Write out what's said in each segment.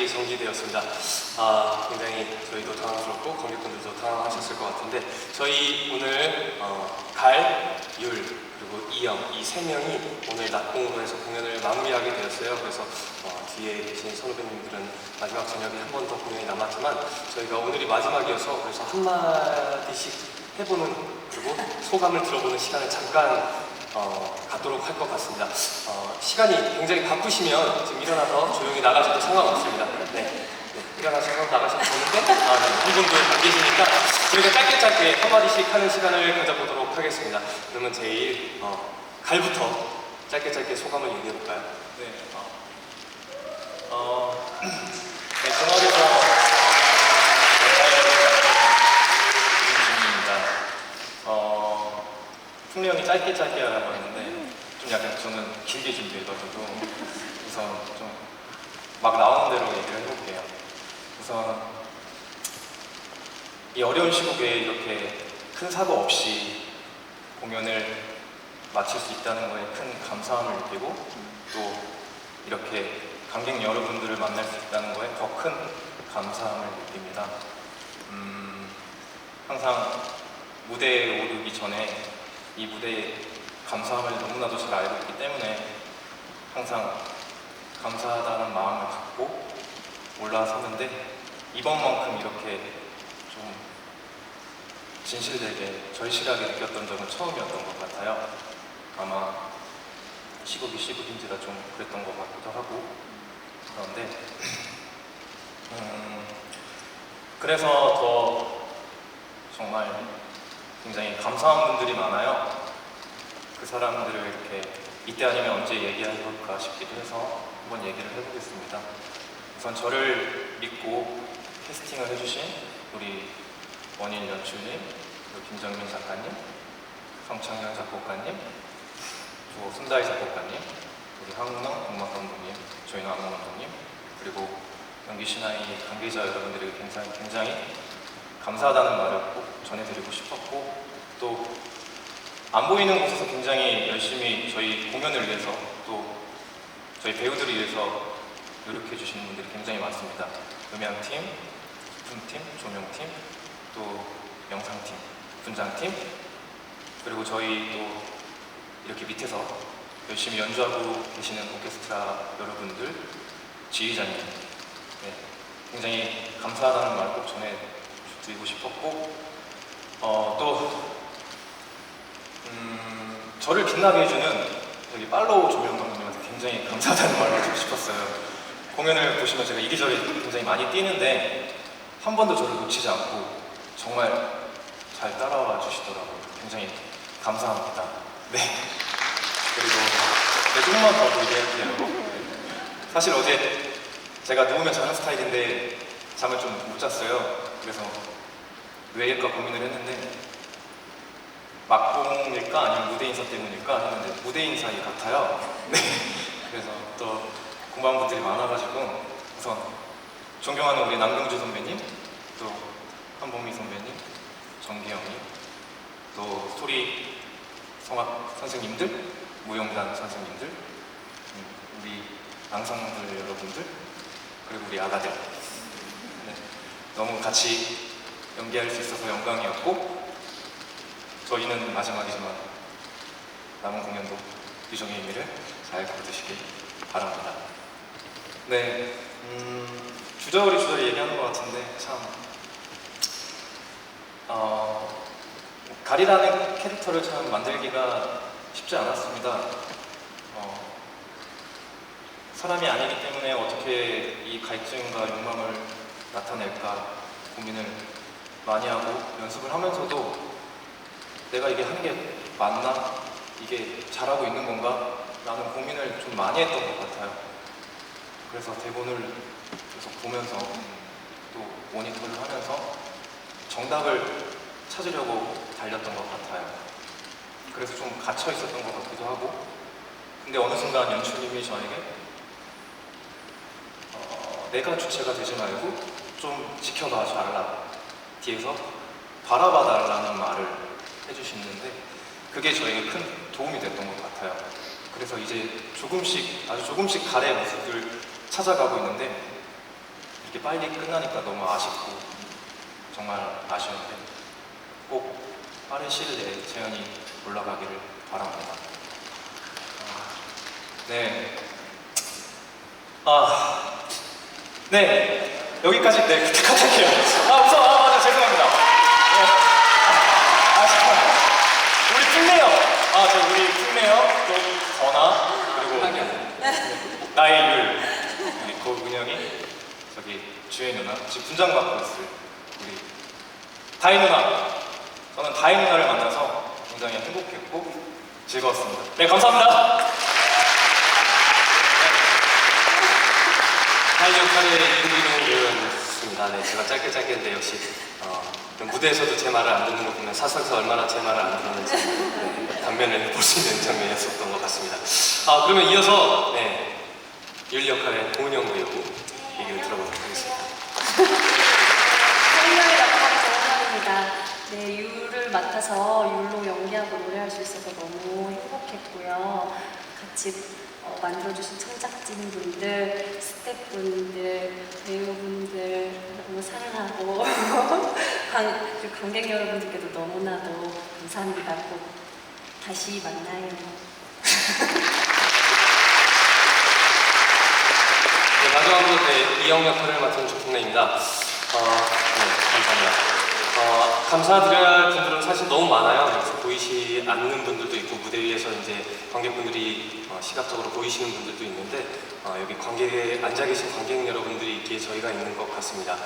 갑자기 정지되었습니다. 아, 굉장히 저희도 당황스럽고 관객분들도 당황하셨을 것 같은데 저희 오늘 어, 갈, 율, 그리고 이영 이 세 명이 오늘 낙공호에서 공연을 마무리하게 되었어요. 그래서 어, 뒤에 계신 선후배님들은 마지막 저녁에 한 번 더 공연이 남았지만 저희가 오늘이 마지막이어서 그래서 한마디씩 해보는 그리고 소감을 들어보는 시간을 잠깐 어, 갖도록 할 것 같습니다. 어, 시간이 굉장히 바쁘시면 지금 일어나서 조용히 나가셔도 상관없습니다. 네. 네, 일어나셔서 나가셔도 되는데 아, 네. 안 계시니까 저희가 짧게 짧게 한마디씩 하는 시간을 가져보도록 하겠습니다. 그러면 제일 어, 갈부터 짧게 짧게 소감을 얘기해볼까요? 네. 어, 어, 네, 동아리에서 윤준입니다. 어, 형이 짧게 짧게 하라고 했는데 좀 약간 저는 길게 준비해가지고 우선 좀 막 나오는 대로 얘기를 해볼게요. 우선 이 어려운 시국에 이렇게 큰 사고 없이 공연을 마칠 수 있다는 거에 큰 감사함을 느끼고 또 이렇게 관객 여러분들을 만날 수 있다는 거에 더 큰 감사함을 느낍니다. 음, 항상 무대에 오르기 전에 이 무대에 감사함을 너무나도 잘 알고 있기 때문에 항상 감사하다는 마음을 갖고 올라서는데 이번만큼 이렇게 좀 진실되게 절실하게 느꼈던 적은 처음이었던 것 같아요. 아마 시국이 시국인지라 좀 그랬던 것 같기도 하고 그런데 음, 그래서 더 정말 굉장히 감사한 분들이 많아요. 그 사람들을 이렇게 이때 아니면 언제 얘기해볼까 싶기도 해서 한번 얘기를 해보겠습니다. 우선 저를 믿고 캐스팅을 해주신 우리 원일 연출님, 김정민 작가님, 성창현 작곡가님, 또 손다희 작곡가님, 우리 황운영 음악 감독님, 저희 나무 감독님, 그리고 연기 신화의 관계자 여러분들에게 굉장히 굉장히 감사하다는 말을 꼭 전해드리고 싶었고 또 안 보이는 곳에서 굉장히 열심히 저희 공연을 위해서 또 저희 배우들을 위해서 노력해 주시는 분들이 굉장히 많습니다. 음향팀, 부품팀, 조명팀, 또 영상팀, 분장팀, 그리고 저희 또 이렇게 밑에서 열심히 연주하고 계시는 오케스트라 여러분들, 지휘자님, 네, 굉장히 감사하다는 말 꼭 전해드리고 싶었고, 어, 또, 음, 저를 빛나게 해주는 여기 팔로우 조명 감독님한테 굉장히 감사하다는 말을 해주고 싶었어요. 공연을 보시면 제가 이리저리 굉장히 많이 뛰는데 한 번도 저를 놓치지 않고 정말 잘 따라와 주시더라고요. 굉장히 감사합니다. 네. 그리고 네, 조금만 더 얘기할게요. 사실 어제 제가 누우면 자는 스타일인데 잠을 좀 못 잤어요. 그래서 왜일까 고민을 했는데 막공일까 아니면 무대 인사 때문일까 했는데 무대 인사이 같아요. 네. 그래서 또 고마운 분들이 많아가지고 우선 존경하는 우리 남경주 선배님, 또 한봉미 선배님, 정기영님, 또 스토리 성악 선생님들, 무용단 선생님들, 음, 우리 앙상블 여러분들, 그리고 우리 아가들. 네. 너무 같이 연기할 수 있어서 영광이었고 저희는 마지막이지만 남은 공연도 유정의 의미를 잘 받으시길 바랍니다. 네, 음, 주저리 주저리 얘기하는 것 같은데 참 어, 가리라는 캐릭터를 참 만들기가 쉽지 않았습니다. 어, 사람이 아니기 때문에 어떻게 이 갈증과 욕망을 나타낼까 고민을 많이 하고 연습을 하면서도 내가 이게 하는 게 맞나? 이게 잘하고 있는 건가? 라는 고민을 좀 많이 했던 것 같아요. 그래서 대본을 계속 보면서 또 모니터를 하면서 정답을 찾으려고 달렸던 것 같아요. 그래서 좀 갇혀 있었던 것 같기도 하고 근데 어느 순간 연출님이 저에게 어, 내가 주체가 되지 말고 좀 지켜봐 잘라 뒤에서 바라봐달라는 말을 해주시는데 그게 저에게 큰 도움이 됐던 것 같아요. 그래서 이제 조금씩 아주 조금씩 달의 모습을 찾아가고 있는데 이렇게 빨리 끝나니까 너무 아쉽고 정말 아쉬운데 꼭 빠른 시일 내에 재현이 올라가기를 바랍니다. 아, 네. 아, 네. 여기까지 네, 부탁할게요. 아, 우선, 아, 맞아, 죄송합니다. 네. 아, 잠깐만. 우리 팀메어. 아, 팀메어, 또 전화, 그리고 나의 율, 우리 고은영이, 저기 주혜 누나, 지금 분장 받고 있을 우리 다희 누나. 저는 다희 누나를 만나서 굉장히 행복했고 즐거웠습니다. 네, 감사합니다. 할 역할의 윤기룡 배우였습니다. 네, 제가 짧게 짧게 했는데 역시 어, 무대에서도 제 말을 안 듣는 거 보면 사석에서 얼마나 제 말을 안 들었는지 네, 단면을 볼 수 있는 장면이었었던 것 같습니다. 아 그러면 이어서 네, 윤 역할의 고은영 배우 얘기를 들어보도록 하겠습니다. 생명의 역할이 정말입니다. 네, 유를 맡아서 율로 연기하고 노래할 수 있어서 너무 행복했고요. 같이 어, 만들어주신 청작진분들, 스태프분들, 배우분들 너무 사랑하고 관, 관객 여러분들께도 너무나도 감사합니다. 꼭 다시 만나요. 네, 마지막으로 네, 이영 역할을 맡은 조풍래입니다. 어, 네, 감사드려야 할 분들은 사실 너무 많아요. 보이지 않는 분들도 있고 무대 위에서 이제 관객분들이 어, 시각적으로 보이시는 분들도 있는데 어, 여기 관객에 앉아 계신 관객 여러분들이 있기에 저희가 있는 것 같습니다.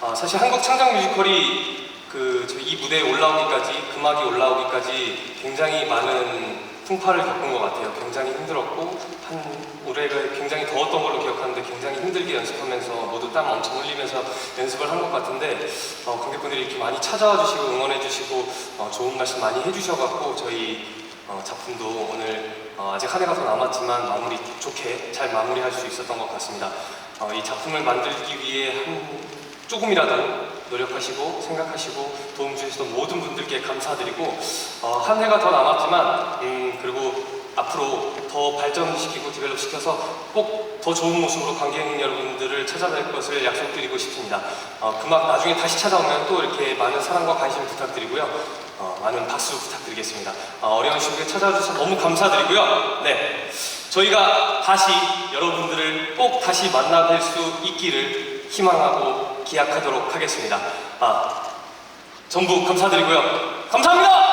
어, 사실 한국 창작 뮤지컬이 그 이 무대에 올라오기까지 금악이 올라오기까지 굉장히 많은 풍파를 겪은 것 같아요. 굉장히 힘들었고 한 올해가 굉장히 더웠던 걸로 기억하는데 굉장히 힘들게 연습하면서 모두 땀 엄청 흘리면서 연습을 한 것 같은데 어, 관객분들이 이렇게 많이 찾아와 주시고 응원해 주시고 어, 좋은 말씀 많이 해주셔갖고 저희 어, 작품도 오늘 어, 아직 한 해가 더 남았지만 마무리 좋게 잘 마무리할 수 있었던 것 같습니다. 어, 이 작품을 만들기 위해 한 조금이라도 노력하시고 생각하시고 도움 주셨던 모든 분들께 감사드리고 어, 한 해가 더 남았지만 음, 그리고 앞으로 더 발전시키고 디벨롭 시켜서 꼭 더 좋은 모습으로 관객 여러분들을 찾아뵐 것을 약속드리고 싶습니다. 어, 그만 나중에 다시 찾아오면 또 이렇게 많은 사랑과 관심 부탁드리고요. 어, 많은 박수 부탁드리겠습니다. 어, 려운 시국에 찾아주셔서 너무 감사드리고요. 네, 저희가 다시 여러분들을 꼭 다시 만나뵐 수 있기를 희망하고 기약하도록 하겠습니다. 아, 전부 감사드리고요. 감사합니다.